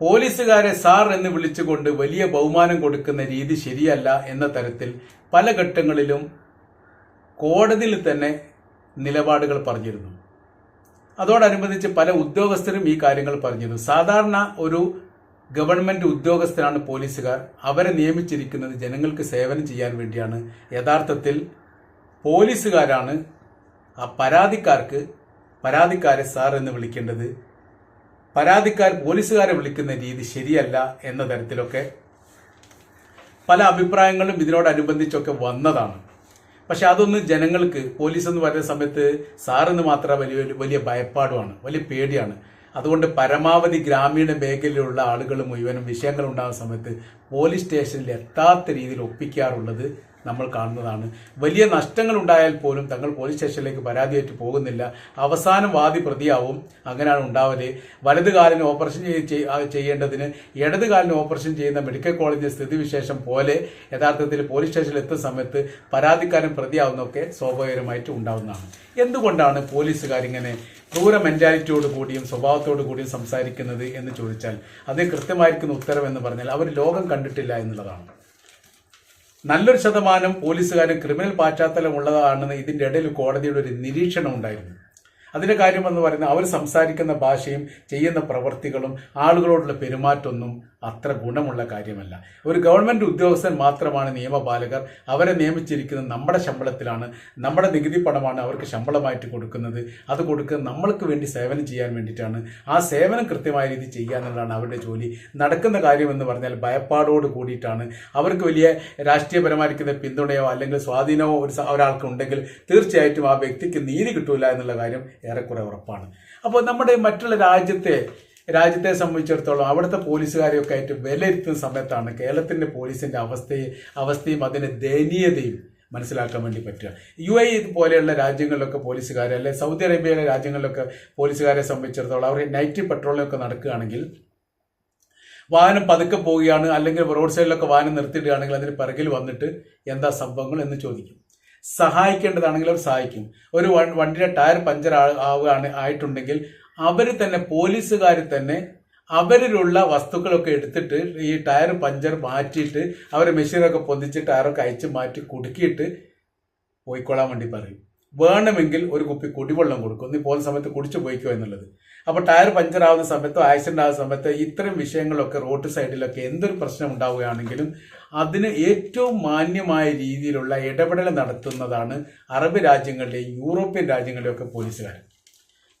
പോലീസുകാരെ സാർ എന്ന് വിളിച്ചുകൊണ്ട് വലിയ ബഹുമാനം കൊടുക്കുന്ന രീതി ശരിയല്ല എന്ന തരത്തിൽ പല ഘട്ടങ്ങളിലും കോടതിയിൽ തന്നെ നിലപാടുകൾ പറഞ്ഞിരുന്നു. അതോടനുബന്ധിച്ച് പല ഉദ്യോഗസ്ഥരും ഈ കാര്യങ്ങൾ പറഞ്ഞിരുന്നു. സാധാരണ ഒരു ഗവൺമെന്റ് ഉദ്യോഗസ്ഥരാണ് പോലീസുകാർ. അവരെ നിയമിച്ചിരിക്കുന്നത് ജനങ്ങൾക്ക് സേവനം ചെയ്യാൻ വേണ്ടിയാണ്. യഥാർത്ഥത്തിൽ പോലീസുകാരാണ് ആ പരാതിക്കാർക്ക് പരാതിക്കാരെ സാർ എന്ന് വിളിക്കേണ്ടത് പരാതിക്കാർ പോലീസുകാരെ വിളിക്കുന്ന രീതി ശരിയല്ല എന്ന തരത്തിലൊക്കെ പല അഭിപ്രായങ്ങളും ഇതിനോടനുബന്ധിച്ചൊക്കെ വന്നതാണ്. പക്ഷെ അതൊന്നും ജനങ്ങൾക്ക് പോലീസ് എന്ന് പറയുന്ന സമയത്ത് സാറെന്ന് മാത്രം വലിയ വലിയ ഭയപ്പാടുമാണ് വലിയ പേടിയാണ്. അതുകൊണ്ട് പരമാവധി ഗ്രാമീണ മേഖലയിലുള്ള ആളുകൾ മുഴുവനും വിഷയങ്ങൾ ഉണ്ടാകുന്ന സമയത്ത് പോലീസ് സ്റ്റേഷനിൽ എത്താത്ത രീതിയിൽ ഒപ്പിക്കാറുള്ളത് നമ്മൾ കാണുന്നതാണ്. വലിയ നഷ്ടങ്ങൾ ഉണ്ടായാൽ പോലും തങ്ങൾ പോലീസ് സ്റ്റേഷനിലേക്ക് പരാതിയായിട്ട് പോകുന്നില്ല. അവസാനം വാദി പ്രതിയാവും. അങ്ങനെയാണ് ഉണ്ടാവൽ. വലതുകാലിന് ഓപ്പറേഷൻ ചെയ്യ- ചെയ്യ- ചെയ്യേണ്ടതിന് ഇടത് കാലിന് ഓപ്പറേഷൻ ചെയ്യുന്ന മെഡിക്കൽ കോളേജിന്റെ സ്ഥിതിവിശേഷം പോലെ യഥാർത്ഥത്തിൽ പോലീസ് സ്റ്റേഷനിൽ എത്തുന്ന സമയത്ത് പരാതിക്കാരൻ പ്രതിയാവുന്നതൊക്കെ സ്വാഭാവികമായിട്ട് ഉണ്ടാവുന്നതാണ്. എന്തുകൊണ്ടാണ് പോലീസുകാരിങ്ങനെ ക്രൂര മെന്റാലിറ്റിയോട് കൂടിയും സ്വഭാവത്തോട് കൂടിയും സംസാരിക്കുന്നത് എന്ന് ചോദിച്ചാൽ അതിന് കൃത്യമായിരിക്കുന്ന ഉത്തരവെന്ന് പറഞ്ഞാൽ അവർ ലോകം കണ്ടിട്ടില്ല എന്നുള്ളതാണ്. നല്ലൊരു ശതമാനം പോലീസുകാരും ക്രിമിനൽ പാശ്ചാത്തലം ഉള്ളതാണെന്ന് ഇതിന്റെ ഇടയിൽ കോടതിയുടെ ഒരു നിരീക്ഷണം ഉണ്ടായിരുന്നു. അതിന്റെ കാര്യം എന്ന് പറയുന്നത് അവർ സംസാരിക്കുന്ന ഭാഷയും ചെയ്യുന്ന പ്രവൃത്തികളും ആളുകളോടുള്ള പെരുമാറ്റമൊന്നും അത്ര ഗുണമുള്ള കാര്യമല്ല. ഒരു ഗവൺമെന്റ് ഉദ്യോഗസ്ഥൻ മാത്രമാണ് നിയമപാലകർ. അവരെ നിയമിച്ചിരിക്കുന്നത് നമ്മുടെ ശമ്പളത്തിലാണ്. നമ്മുടെ നികുതി പണമാണ് അവർക്ക് ശമ്പളമായിട്ട് കൊടുക്കുന്നത്. അത് കൊടുക്കുന്നത് നമ്മൾക്ക് വേണ്ടി സേവനം ചെയ്യാൻ വേണ്ടിയിട്ടാണ്. ആ സേവനം കൃത്യമായ രീതിയിൽ ചെയ്യുക എന്നുള്ളതാണ് അവരുടെ ജോലി. നടക്കുന്ന കാര്യം എന്ന് പറഞ്ഞാൽ ഭയപ്പാടോട് കൂടിയിട്ടാണ്. അവർക്ക് വലിയ രാഷ്ട്രീയപരമായിരിക്കുന്ന പിന്തുണയോ അല്ലെങ്കിൽ സ്വാധീനമോ ഒരു ഒരാൾക്ക് ഉണ്ടെങ്കിൽ തീർച്ചയായിട്ടും ആ വ്യക്തിക്ക് നീതി കിട്ടൂല എന്നുള്ള കാര്യം ഏറെക്കുറെ ഉറപ്പാണ്. അപ്പോൾ നമ്മുടെ മറ്റുള്ള രാജ്യത്തെ രാജ്യത്തെ സംബന്ധിച്ചിടത്തോളം അവിടുത്തെ പോലീസുകാരെയൊക്കെ ആയിട്ട് വിലയിരുത്തുന്ന സമയത്താണ് കേരളത്തിന്റെ പോലീസിന്റെ അവസ്ഥയെ അവസ്ഥയും അതിന്റെ ദയനീയതയും മനസ്സിലാക്കാൻ വേണ്ടി പറ്റുക. യു എ പോലെയുള്ള രാജ്യങ്ങളിലൊക്കെ പോലീസുകാരെ അല്ലെ സൗദി അറേബ്യയിലെ രാജ്യങ്ങളിലൊക്കെ പോലീസുകാരെ സംബന്ധിച്ചിടത്തോളം അവർ നൈറ്റ് പെട്രോളിംഗ് നടക്കുകയാണെങ്കിൽ വാഹനം പതുക്കെ പോവുകയാണ് അല്ലെങ്കിൽ റോഡ് സൈഡിലൊക്കെ വാഹനം നിർത്തിയിടുകയാണെങ്കിൽ അതിന് പിറകിൽ വന്നിട്ട് എന്താ സംഭവങ്ങൾ എന്ന് ചോദിക്കും. സഹായിക്കേണ്ടതാണെങ്കിൽ അവർ സഹായിക്കും. ഒരു വണ്ടിയുടെ ടയർ പഞ്ചർ ആവുകയാണ് ആയിട്ടുണ്ടെങ്കിൽ അവർ തന്നെ പോലീസുകാർ തന്നെ അവരിലുള്ള വസ്തുക്കളൊക്കെ എടുത്തിട്ട് ഈ ടയർ പഞ്ചർ മാറ്റിയിട്ട് അവരെ മെഷീനൊക്കെ പൊന്തിച്ച് ടയറൊക്കെ അയച്ച് മാറ്റി കുടുക്കിയിട്ട് പോയിക്കൊള്ളാൻ വേണ്ടി പറയും. വേണമെങ്കിൽ ഒരു കുപ്പി കുടിവെള്ളം കൊടുക്കും. നീ പോകുന്ന സമയത്ത് കുടിച്ചു പോയിക്കോ എന്നുള്ളത്. അപ്പൊ ടയർ പഞ്ചർ ആവുന്ന സമയത്തോ ആക്സിഡന്റ് ആവുന്ന സമയത്തോ ഇത്തരം വിഷയങ്ങളൊക്കെ റോഡ് സൈഡിലൊക്കെ എന്തൊരു പ്രശ്നം ഉണ്ടാവുകയാണെങ്കിലും അതിന് ഏറ്റവും മാന്യമായ രീതിയിലുള്ള ഇടപെടൽ നടത്തുന്നതാണ് അറബ് രാജ്യങ്ങളിലെയും യൂറോപ്യൻ രാജ്യങ്ങളിലെയൊക്കെ പോലീസുകാർ.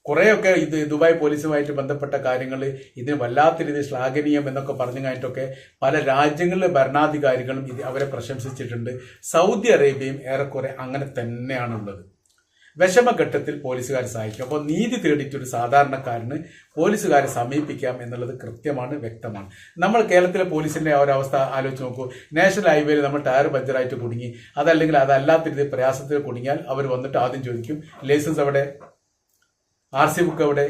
കുറേയൊക്കെ ഇത് ദുബായ് പോലീസുമായിട്ട് ബന്ധപ്പെട്ട കാര്യങ്ങൾ ഇതിന് വല്ലാത്ത രീതിയിൽ ശ്ലാഘനീയം എന്നൊക്കെ പറഞ്ഞു കഴിഞ്ഞിട്ടൊക്കെ പല രാജ്യങ്ങളിലെ ഭരണാധികാരികളും ഇത് അവരെ പ്രശംസിച്ചിട്ടുണ്ട്. സൗദി അറേബ്യയും ഏറെക്കുറെ അങ്ങനെ തന്നെയാണുള്ളത്. വിഷമഘട്ടത്തിൽ പോലീസുകാർ സഹായിക്കും. അപ്പോൾ നീതി തേടിയിട്ടൊരു സാധാരണക്കാരന് പോലീസുകാരെ സമീപിക്കാം എന്നുള്ളത് കൃത്യമാണ് വ്യക്തമാണ്. നമ്മൾ കേരളത്തിലെ പോലീസിന്റെ ആ ഒരു അവസ്ഥ ആലോചിച്ച് നോക്കൂ. നാഷണൽ ഹൈവേയിൽ നമ്മൾ ടയർ പഞ്ചറായിട്ട് കുടുങ്ങി. അതല്ലെങ്കിൽ അതല്ലാത്ത രീതിയിൽ പ്രയാസത്തിൽ കുടുങ്ങിയാൽ അവർ വന്നിട്ട് ആദ്യം ചോദിക്കും ലൈസൻസ് അവിടെ ആർ സി ബുക്ക് അവിടെ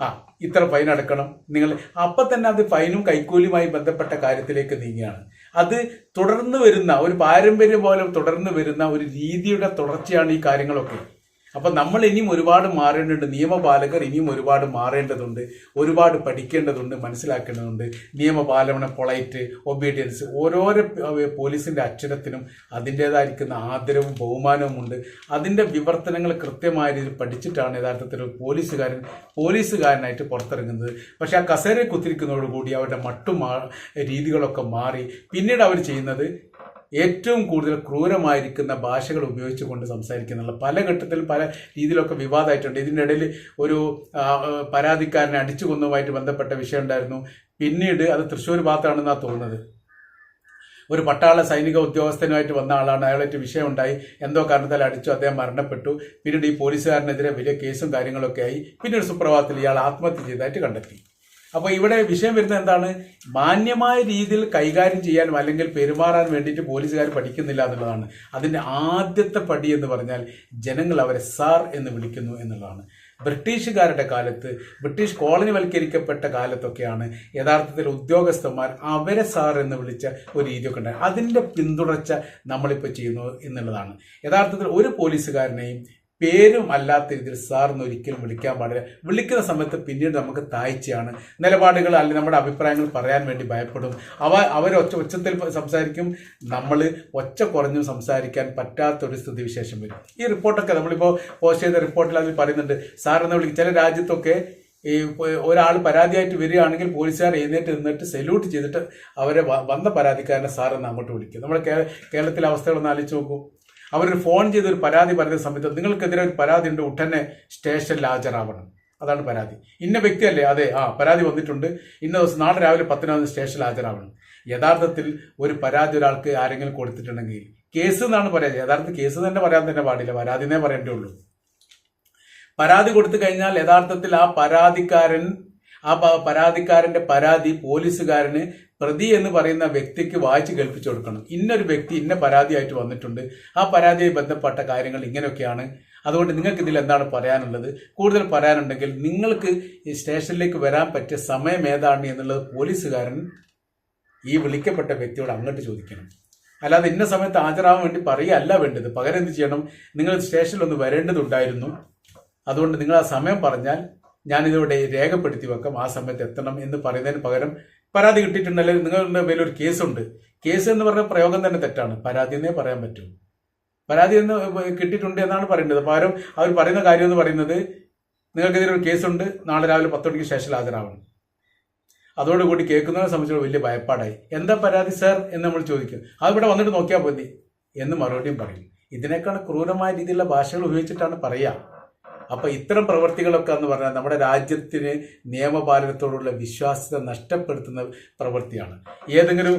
ആ ഇത്ര ഫൈൻ അടക്കണം. നിങ്ങൾ അപ്പൊ തന്നെ അത് ഫൈനും കൈക്കൂലിയുമായി ബന്ധപ്പെട്ട കാര്യത്തിലേക്ക് നീങ്ങുകയാണ്. അത് തുടർന്ന് വരുന്ന ഒരു പാരമ്പര്യം പോലെ തുടർന്ന് വരുന്ന ഒരു രീതിയുടെ തുടർച്ചയാണ് ഈ കാര്യങ്ങളൊക്കെ. അപ്പൊ നമ്മൾ ഇനിയും ഒരുപാട് മാറേണ്ടതുണ്ട്. നിയമപാലകർ ഇനിയും ഒരുപാട് മാറേണ്ടതുണ്ട്. ഒരുപാട് പഠിക്കേണ്ടതുണ്ട് മനസ്സിലാക്കേണ്ടതുണ്ട്. നിയമപാലന പൊളൈറ്റ് ഒബീഡിയൻസ് ഓരോരോ പോലീസിന്റെ അക്ഷരത്തിനും അതിന്റെതായിരിക്കുന്ന ആദരവും ബഹുമാനവും ഉണ്ട്. അതിന്റെ വിവർത്തനങ്ങൾ കൃത്യമായ രീതിയിൽ പഠിച്ചിട്ടാണ് യഥാർത്ഥത്തിൽ ഒരു പോലീസുകാരൻ പോലീസുകാരനായിട്ട് പുറത്തിറങ്ങുന്നത്. പക്ഷെ ആ കസേരയിൽ കുത്തിരിക്കുന്നതോടുകൂടി അവരുടെ മട്ടുമാ രീതികളൊക്കെ മാറി. പിന്നീട് അവർ ചെയ്യുന്നത് ഏറ്റവും കൂടുതൽ ക്രൂരമായിരിക്കുന്ന ഭാഷകൾ ഉപയോഗിച്ചുകൊണ്ട് സംസാരിക്കുന്നുള്ള പല ഘട്ടത്തിൽ പല രീതിയിലൊക്കെ വിവാദമായിട്ടുണ്ട്. ഇതിന്റെ ഇടയിൽ ഒരു പരാതിക്കാരനെ അടിച്ചു കൊന്നതുമായിട്ട് ബന്ധപ്പെട്ട വിഷയം ഉണ്ടായിരുന്നു. പിന്നീട് അത് തൃശ്ശൂർ ഭാഗത്താണെന്നാണ് തോന്നുന്നത്. ഒരു പട്ടാള സൈനിക ഉദ്യോഗസ്ഥനുമായിട്ട് വന്ന ആളാണ്. അയാളായിട്ട് വിഷയമുണ്ടായി. എന്തോ കാരണത്താൽ അടിച്ചു. അദ്ദേഹം മരണപ്പെട്ടു. പിന്നീട് ഈ പോലീസുകാരനെതിരെ വലിയ കേസും കാര്യങ്ങളൊക്കെ ആയി. പിന്നീട് സുപ്രഭാതത്തിൽ ഇയാൾ ആത്മഹത്യ ചെയ്തതായിട്ട് കണ്ടെത്തി. അപ്പോൾ ഇവിടെ വിഷയം വരുന്നത് എന്താണ്? മാന്യമായ രീതിയിൽ കൈകാര്യം ചെയ്യാനും അല്ലെങ്കിൽ പെരുമാറാൻ വേണ്ടിയിട്ട് പോലീസുകാർ പഠിക്കുന്നില്ല എന്നുള്ളതാണ്. അതിന്റെ ആദ്യത്തെ പടി എന്ന് പറഞ്ഞാൽ ജനങ്ങൾ അവരെ സാർ എന്ന് വിളിക്കുന്നു എന്നുള്ളതാണ്. ബ്രിട്ടീഷുകാരുടെ കാലത്ത് ബ്രിട്ടീഷ് കോളനിവൽക്കരിക്കപ്പെട്ട കാലത്തൊക്കെയാണ് യഥാർത്ഥത്തിൽ ഉദ്യോഗസ്ഥന്മാർ അവരെ സാർ എന്ന് വിളിച്ച ഒരു രീതിയൊക്കെ ഉണ്ടായി അതിന്റെ പിന്തുടർച്ച നമ്മളിപ്പോൾ ചെയ്യുന്നു എന്നുള്ളതാണ്. യഥാർത്ഥത്തിൽ ഒരു പോലീസുകാരനെയും പേരും അല്ലാത്ത രീതിയിൽ സാർ ഒരിക്കലും വിളിക്കാൻ പാടില്ല. വിളിക്കുന്ന സമയത്ത് പിന്നീട് നമുക്ക് താഴ്ചയാണ്. നിലപാടുകൾ അല്ലെങ്കിൽ നമ്മുടെ അഭിപ്രായങ്ങൾ പറയാൻ വേണ്ടി ഭയപ്പെടും. അവ അവർ ഒച്ച ഉച്ചത്തിൽ സംസാരിക്കും. നമ്മൾ ഒച്ച കുറഞ്ഞും സംസാരിക്കാൻ പറ്റാത്തൊരു സ്ഥിതിവിശേഷം വരും. ഈ റിപ്പോർട്ടൊക്കെ നമ്മളിപ്പോൾ പോസ്റ്റ് ചെയ്ത റിപ്പോർട്ടിൽ അതിൽ പറയുന്നുണ്ട്. സാർ വിളിക്കും. ചില രാജ്യത്തൊക്കെ ഈ ഒരാൾ പരാതിയായിട്ട് വരികയാണെങ്കിൽ പോലീസുകാർ എഴുന്നേറ്റ് നിന്നിട്ട് സല്യൂട്ട് ചെയ്തിട്ട് അവരെ വന്ന പരാതിക്കാരനെ സാറെന്ന് അങ്ങോട്ട് വിളിക്കും. നമ്മുടെ കേരളത്തിലെ അവസ്ഥകളൊന്ന് ആലോചിച്ച് നോക്കൂ. അവരൊരു ഫോൺ ചെയ്ത് ഒരു പരാതി പറയുന്ന സമയത്ത് നിങ്ങൾക്കെതിരെ ഒരു പരാതി ഉണ്ട് ഉടനെ സ്റ്റേഷനിൽ ഹാജരാവണം. അതാണ് പരാതി. ഇന്ന വ്യക്തിയല്ലേ? അതെ ആ പരാതി വന്നിട്ടുണ്ട്. ഇന്ന ദിവസം നാളെ രാവിലെ പത്തിനാണ് സ്റ്റേഷനിൽ ഹാജരാവണം. യഥാർത്ഥത്തിൽ ഒരു പരാതി ഒരാൾക്ക് ആരെങ്കിലും കൊടുത്തിട്ടുണ്ടെങ്കിൽ കേസ് എന്നാണ് പരാതി യഥാർത്ഥ കേസ് തന്നെ പറയാൻ തന്നെ പാടില്ല. പരാതി എന്നേ പറയേണ്ടേ ഉള്ളൂ പരാതി കൊടുത്തു കഴിഞ്ഞാൽ യഥാർത്ഥത്തിൽ ആ പരാതിക്കാരൻ ആ പരാതിക്കാരന്റെ പരാതി പോലീസുകാരന് പ്രതി എന്ന് പറയുന്ന വ്യക്തിക്ക് വായിച്ച് കേൾപ്പിച്ചു കൊടുക്കണം. ഇന്നൊരു വ്യക്തി ഇന്ന പരാതിയായിട്ട് വന്നിട്ടുണ്ട്. ആ പരാതിയായി ബന്ധപ്പെട്ട കാര്യങ്ങൾ ഇങ്ങനെയൊക്കെയാണ്. അതുകൊണ്ട് നിങ്ങൾക്ക് ഇതിൽ എന്താണ് പറയാനുള്ളത്? കൂടുതൽ പറയാനുണ്ടെങ്കിൽ നിങ്ങൾക്ക് ഈ സ്റ്റേഷനിലേക്ക് വരാൻ പറ്റിയ സമയം ഏതാണ് എന്നുള്ളത് പോലീസുകാരൻ ഈ വിളിക്കപ്പെട്ട വ്യക്തിയോട് അങ്ങോട്ട് ചോദിക്കണം. അല്ലാതെ ഇന്ന സമയത്ത് ഹാജരാവാൻ വേണ്ടി പറയുകയല്ല വേണ്ടത്. പകരം എന്ത് ചെയ്യണം? നിങ്ങൾ സ്റ്റേഷനിൽ ഒന്ന് വരേണ്ടതുണ്ടായിരുന്നു. അതുകൊണ്ട് നിങ്ങൾ ആ സമയം പറഞ്ഞാൽ ഞാനിതിവിടെ രേഖപ്പെടുത്തി വെക്കാം. ആ സമയത്ത് എത്തണം എന്ന് പറയുന്നതിന് പകരം പരാതി കിട്ടിയിട്ടുണ്ടല്ലേ നിങ്ങളുടെ മേലെ ഒരു കേസുണ്ട് കേസ് എന്ന് പറഞ്ഞ പ്രയോഗം തന്നെ തെറ്റാണ്. പരാതി എന്നേ പറയാൻ പറ്റൂ. പരാതി എന്ന് കിട്ടിയിട്ടുണ്ട് എന്നാണ് പറയുന്നത്. പകരം അവർ പറയുന്ന കാര്യം എന്ന് പറയുന്നത് നിങ്ങൾക്കെതിരെ ഒരു കേസുണ്ട് നാളെ രാവിലെ പത്ത് മണിക്ക് ശേഷം ഹാജരാവണം അതോടുകൂടി കേൾക്കുന്നവരെ സംബന്ധിച്ചുള്ള വലിയ ഭയപ്പാടായി. എന്താ പരാതി സർ എന്ന് നമ്മൾ ചോദിക്കും. അത് വന്നിട്ട് നോക്കിയാൽ മതി എന്ന് മറുപടിയും പറയും. ഇതിനേക്കാൾ ക്രൂരമായ രീതിയിലുള്ള ഭാഷകൾ ഉപയോഗിച്ചിട്ടാണ് പറയുക. അപ്പൊ ഇത്തരം പ്രവൃത്തികളൊക്കെ എന്ന് പറഞ്ഞാൽ നമ്മുടെ രാജ്യത്തിന് നിയമപാലനത്തോടുള്ള വിശ്വാസ്യത നഷ്ടപ്പെടുത്തുന്ന പ്രവൃത്തിയാണ്. ഏതെങ്കിലും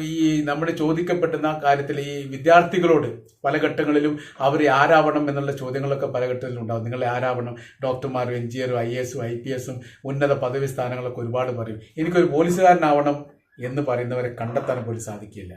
ഈ നമ്മുടെ ചോദിക്കപ്പെടുന്ന കാര്യത്തിൽ ഈ വിദ്യാർത്ഥികളോട് പല ഘട്ടങ്ങളിലും അവർ ആരാവണം എന്നുള്ള ചോദ്യങ്ങളൊക്കെ പല ഘട്ടത്തിലും ഉണ്ടാവും. നിങ്ങളെ ആരാവണം? ഡോക്ടർമാരും എഞ്ചിനീയറും ഐ എസും ഐ പി എസും ഉന്നത പദവി സ്ഥാനങ്ങളൊക്കെ ഒരുപാട് പറയും. എനിക്കൊരു പോലീസുകാരനാവണം എന്ന് പറയുന്നവരെ കണ്ടെത്താൻ പോലും സാധിക്കില്ല.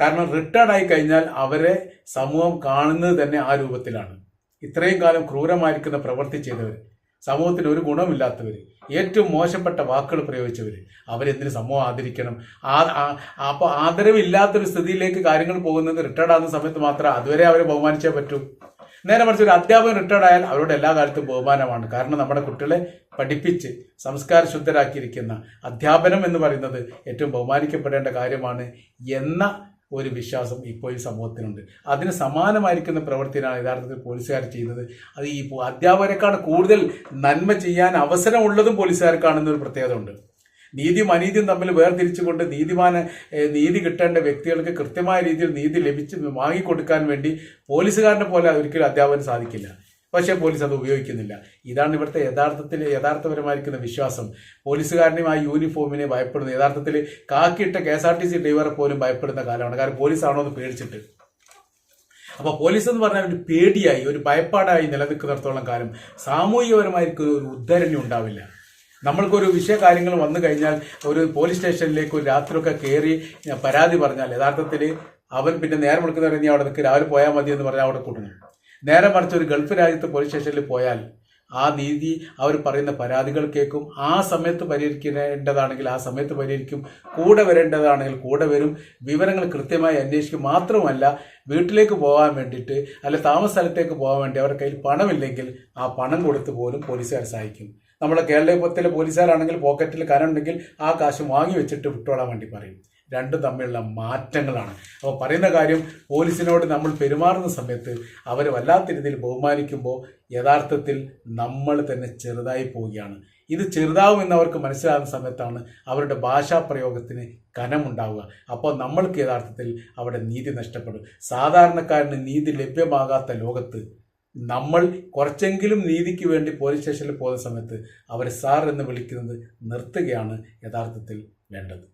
കാരണം റിട്ടയർഡ് ആയി കഴിഞ്ഞാൽ അവരെ സമൂഹം കാണുന്നത് തന്നെ ആ രൂപത്തിലാണ്. ഇത്രയും കാലം ക്രൂരമായിരിക്കുന്ന പ്രവൃത്തി ചെയ്തവർ സമൂഹത്തിന് ഒരു ഗുണമില്ലാത്തവർ ഏറ്റവും മോശപ്പെട്ട വാക്കുകൾ പ്രയോഗിച്ചവർ അവരെന്തിന് സമൂഹം ആദരിക്കണം? ആ അപ്പോൾ ആദരവില്ലാത്തൊരു സ്ഥിതിയിലേക്ക് കാര്യങ്ങൾ പോകുന്നത് റിട്ടയർഡ് ആകുന്ന സമയത്ത് മാത്രം അതുവരെ അവരെ ബഹുമാനിച്ചേ പറ്റൂ. നേരെ മറിച്ച് ഒരു അധ്യാപകൻ റിട്ടയർഡ് ആയാൽ അവരോട് എല്ലാ കാലത്തും ബഹുമാനമാണ്. കാരണം നമ്മുടെ കുട്ടികളെ പഠിപ്പിച്ച് സംസ്കാര ശുദ്ധരാക്കിയിരിക്കുന്ന അധ്യാപനം എന്ന് പറയുന്നത് ഏറ്റവും ബഹുമാനിക്കപ്പെടേണ്ട കാര്യമാണ് എന്ന ഒരു വിശ്വാസം ഇപ്പോൾ ഈ സമൂഹത്തിനുണ്ട്. അതിന് സമാനമായിരിക്കുന്ന പ്രവൃത്തിയാണ് യഥാർത്ഥത്തിൽ പോലീസുകാർ ചെയ്യുന്നത്. അത് ഈ അധ്യാപകരെക്കാണ് കൂടുതൽ നന്മ ചെയ്യാൻ അവസരമുള്ളതും പോലീസുകാർക്കാണെന്നൊരു പ്രത്യേകത ഉണ്ട് നീതിയും അനീതിയും തമ്മിൽ വേർതിരിച്ചുകൊണ്ട് നീതിമാന നീതി കിട്ടേണ്ട വ്യക്തികൾക്ക് കൃത്യമായ രീതിയിൽ നീതി ലഭിച്ച് വാങ്ങിക്കൊടുക്കാൻ വേണ്ടി പോലീസുകാരനെ പോലെ ഒരിക്കലും അധ്യാപകന് സാധിക്കില്ല. പക്ഷേ പോലീസ് അത് ഉപയോഗിക്കുന്നില്ല. ഇതാണ് ഇവിടുത്തെ യഥാർത്ഥത്തിൽ യഥാർത്ഥപരമായിരിക്കുന്ന വിശ്വാസം. പോലീസുകാരനെയും ആ യൂണിഫോമിനെ ഭയപ്പെടുന്നു. യഥാർത്ഥത്തിൽ കാക്കിയിട്ട K S R T C ഡ്രൈവറെ പോലും ഭയപ്പെടുന്ന കാലമാണ്. കാരണം പോലീസാണോ എന്ന് പേടിച്ചിട്ട്. അപ്പോൾ പോലീസ് എന്ന് പറഞ്ഞാൽ ഒരു പേടിയായി ഒരു ഭയപ്പാടായി നിലനിൽക്കുന്നിടത്തോളം കാലം സാമൂഹികപരമായിരിക്കും ഒരു ഉദ്ധരണി ഉണ്ടാവില്ല. നമ്മൾക്കൊരു വിഷയ കാര്യങ്ങൾ വന്നു കഴിഞ്ഞാൽ ഒരു പോലീസ് സ്റ്റേഷനിലേക്ക് ഒരു രാത്രിയൊക്കെ കയറി പരാതി പറഞ്ഞാൽ യഥാർത്ഥത്തിൽ അവൻ പിന്നെ നേരം വിളിക്കുന്നവരെ നീ അവിടെ നിൽക്കുക രാവിലെ പോയാൽ മതി എന്ന് പറഞ്ഞാൽ അവിടെ കൂടുന്നു നേരെ മറിച്ച് ഒരു ഗൾഫ് രാജ്യത്ത് പോലീസ് സ്റ്റേഷനിൽ പോയാൽ ആ നീതി അവർ പറയുന്ന പരാതികൾ കേൾക്കും. ആ സമയത്ത് പരിഹരിക്കേണ്ടതാണെങ്കിൽ ആ സമയത്ത് പരിഹരിക്കും. കൂടെ വരേണ്ടതാണെങ്കിൽ കൂടെ വരും. വിവരങ്ങൾ കൃത്യമായി അന്വേഷിക്കും. മാത്രമല്ല വീട്ടിലേക്ക് പോകാൻ വേണ്ടിയിട്ട് അല്ലെ താമസ സ്ഥലത്തേക്ക് പോകാൻ വേണ്ടി അവരുടെ കയ്യിൽ പണമില്ലെങ്കിൽ ആ പണം കൊടുത്ത് പോലും പോലീസുകാർ സഹായിക്കും. നമ്മുടെ കേരളത്തിലെ പോലീസുകാരാണെങ്കിൽ പോക്കറ്റിൽ കരണ്ടെങ്കിൽ ആ കാശ് വാങ്ങി വെച്ചിട്ട് വിട്ടോളാൻ വേണ്ടി പറയും. രണ്ടും തമ്മിലുള്ള മാറ്റങ്ങളാണ്. അപ്പോൾ പറയുന്ന കാര്യം പോലീസിനോട് നമ്മൾ പെരുമാറുന്ന സമയത്ത് അവരെ വല്ലാത്ത രീതിയിൽ ബഹുമാനിക്കുമ്പോൾ യഥാർത്ഥത്തിൽ നമ്മൾ തന്നെ ചെറുതായി പോവുകയാണ്. ഇത് ചെറുതാവുമെന്ന് അവർക്ക് മനസ്സിലാകുന്ന സമയത്താണ് അവരുടെ ഭാഷാ പ്രയോഗത്തിന് കനമുണ്ടാവുക. അപ്പോൾ നമ്മൾക്ക് യഥാർത്ഥത്തിൽ അവിടെ നീതി നഷ്ടപ്പെടും. സാധാരണക്കാരന് നീതി ലഭ്യമാകാത്ത ലോകത്ത് നമ്മൾ കുറച്ചെങ്കിലും നീതിക്ക് വേണ്ടി പോലീസ് സ്റ്റേഷനിൽ പോകുന്ന സമയത്ത് അവരെ സാർ എന്ന് വിളിക്കുന്നത് നിർത്തുകയാണ് യഥാർത്ഥത്തിൽ വേണ്ടത്.